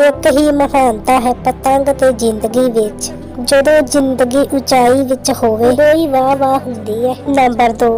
ਇੱਕ ਹੀ ਮਹਾਨਤਾ ਹੈ ਪਤੰਗ ਤੇ ਜ਼ਿੰਦਗੀ ਵਿੱਚ। ਜਦੋਂ ਜ਼ਿੰਦਗੀ ਉਚਾਈ ਵਿੱਚ ਹੋਵੇ ਕੋਈ ਵਾਹ ਵਾਹ ਹੁੰਦੀ ਹੈ। ਨੰਬਰ 2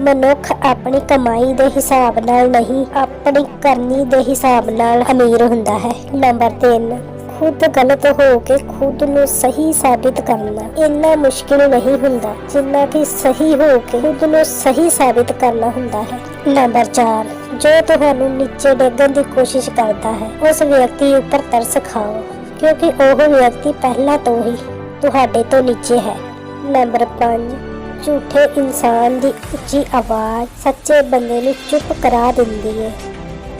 ਮਨੁੱਖ ਆਪਣੀ ਕਮਾਈ ਦੇ ਹਿਸਾਬ ਨਾਲ ਨਹੀਂ, ਆਪਣੀ ਕਰਨੀ ਦੇ ਹਿਸਾਬ ਨਾਲ ਅਮੀਰ ਹੁੰਦਾ ਹੈ। ਨੰਬਰ 3 ਖੁਦ ਗਲਤ ਹੋ ਕੇ ਖੁਦ ਨੂੰ ਸਹੀ ਸਾਬਿਤ ਕਰਨਾ ਇੰਨਾ ਮੁਸ਼ਕਿਲ ਨਹੀਂ ਹੁੰਦਾ, ਜਿੰਨਾ ਕਿ ਸਹੀ ਹੋ ਕੇ ਖੁਦ ਨੂੰ ਸਹੀ ਸਾਬਿਤ ਕਰਨਾ ਹੁੰਦਾ ਹੈ। ਨੰਬਰ 4 ਜੋ ਤੁਹਾਨੂੰ ਨੀਚੇ ਡੇਗਣ ਦੀ ਕੋਸ਼ਿਸ਼ ਕਰਦਾ ਹੈ, ਉਸ ਵਿਅਕਤੀ ਉੱਪਰ ਤਰਸ ਖਾਓ, ਕਿਉਂਕਿ ਉਹ ਵਿਅਕਤੀ ਪਹਿਲਾਂ ਤੋਂ ਹੀ ਤੁਹਾਡੇ ਤੋਂ ਨੀਚੇ ਹੈ। ਨੰਬਰ 5 ਝੂਠੇ ਇਨਸਾਨ ਦੀ ਉੱਚੀ ਆਵਾਜ਼ ਸੱਚੇ ਬੰਦੇ ਨੂੰ ਚੁੱਪ ਕਰਾ ਦਿੰਦੀ ਹੈ,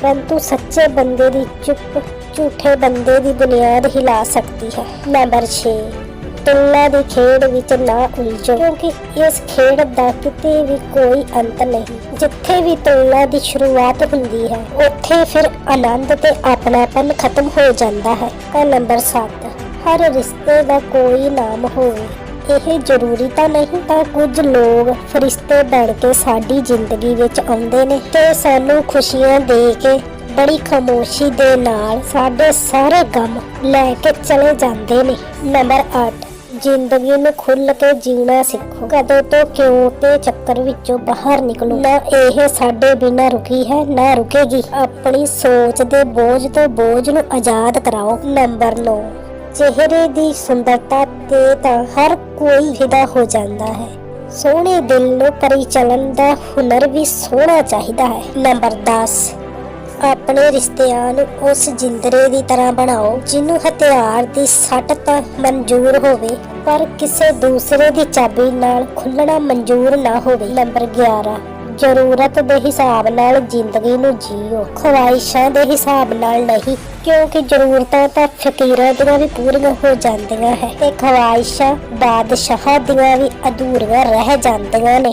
ਪਰੰਤੂ ਸੱਚੇ ਬੰਦੇ ਦੀ ਚੁੱਪ ਝੂਠੇ ਬੰਦੇ ਦੀ ਬੁਨਿਆਦ ਹਿਲਾ ਸਕਦੀ ਹੈ। ਨੰਬਰ 6 ਤੁਲਨਾ ਦੀ ਖੇਡ ਵਿੱਚ ਨਾ ਉਲਝੋ, ਕਿਉਂਕਿ ਇਸ ਖੇਡ ਦਾ ਕਿਤੇ ਵੀ ਕੋਈ ਅੰਤ ਨਹੀਂ। ਜਿੱਥੇ ਵੀ ਤੁਲਨਾ ਦੀ ਸ਼ੁਰੂਆਤ ਹੁੰਦੀ ਹੈ, ਉੱਥੇ ਫਿਰ ਆਨੰਦ ਤੇ ਆਪਣਾਪਨ ਖਤਮ ਹੋ ਜਾਂਦਾ ਹੈ। ਤਾਂ ਨੰਬਰ 7 ਹਰ ਰਿਸ਼ਤੇ ਦਾ ਕੋਈ ਨਾਮ ਹੋਵੇ। ਇਹ ਜ਼ਰੂਰੀ ਤਾਂ ਨਹੀਂ ਤਾਂ ਕੁਝ ਲੋਕ ਫਰਿਸ਼ਤੇ ਬਣ ਕੇ ਸਾਡੀ ਜ਼ਿੰਦਗੀ ਵਿੱਚ ਆਉਂਦੇ ਨੇ, ਤੇ ਸਾਨੂੰ ਖੁਸ਼ੀਆਂ ਦੇ ਕੇ ਬੜੀ ਖਾਮੋਸ਼ੀ ਦੇ ਨਾਲ ਸਾਡੇ ਸਾਰੇ ਗਮ ਲੈ ਕੇ ਚਲੇ ਜਾਂਦੇ ਨੇ। ਨੰਬਰ 8 ਜ਼ਿੰਦਗੀ ਨੂੰ ਖੁੱਲ ਕੇ ਜੀਣਾ ਸਿੱਖੋ। ਕਦੋਂ ਤੋਂ ਕਿਉਂ ਤੇ ਚੱਕਰ ਵਿੱਚੋਂ ਬਾਹਰ ਨਿਕਲੋ। ਨਾ ਇਹ ਸਾਡੇ ਬਿਨਾਂ ਰੁਕੀ ਹੈ, ਨਾ ਰੁਕੇਗੀ। ਆਪਣੀ ਸੋਚ ਦੇ ਬੋਝ ਤੋਂ ਬੋਝ ਨੂੰ ਆਜ਼ਾਦ ਕਰਾਓ। ਨੰਬਰ 9 ਚਿਹਰੇ ਦੀ ਸੁੰਦਰਤਾ ਤੇ ਤਾਂ ਹਰ ਕੋਈ ਫਿਦਾ ਹੋ ਜਾਂਦਾ ਹੈ। ਸੋਹਣੇ ਦਿਲ ਨੂੰ ਪਰਿਚਲਨ ਦਾ ਹੁਨਰ ਵੀ ਸੋਹਣਾ ਚਾਹੀਦਾ ਹੈ। ਨੰਬਰ 10 ਆਪਣੇ ਰਿਸ਼ਤਿਆਂ ਨੂੰ ਉਸ ਜਿੰਦਰੇ ਦੀ ਤਰ੍ਹਾਂ ਬਣਾਓ, ਜਿਹਨੂੰ ਹਥਿਆਰ ਦੀ ਸੱਟ ਤਾਂ ਮਨਜ਼ੂਰ ਹੋਵੇ, ਪਰ ਕਿਸੇ ਦੂਸਰੇ ਦੀ ਚਾਬੀ ਨਾਲ ਖੁੱਲਣਾ ਮਨਜ਼ੂਰ ਨਾ ਹੋਵੇ। ਨੰਬਰ 11 ਜ਼ਰੂਰਤ ਦੇ ਹਿਸਾਬ ਨਾਲ ਜ਼ਿੰਦਗੀ ਨੂੰ ਜੀਓ। ਖਵਾਇਸ਼ਾਂ ਦੇ ਹਿਸਾਬ ਨਾਲ ਨਹੀਂ, ਕਿਉਂਕਿ ਜ਼ਰੂਰਤਾਂ ਤਾਂ ਫਕੀਰਾਂ ਦੀਆਂ ਵੀ ਪੂਰੀਆਂ ਹੋ ਜਾਂਦੀਆਂ ਹੈ, ਤੇ ਖਵਾਇਸ਼ਾਂ ਬਾਦਸ਼ਾਹਾਂ ਦੀਆਂ ਵੀ ਅਧੂਰੀਆਂ ਰਹਿ ਜਾਂਦੀਆਂ ਨੇ।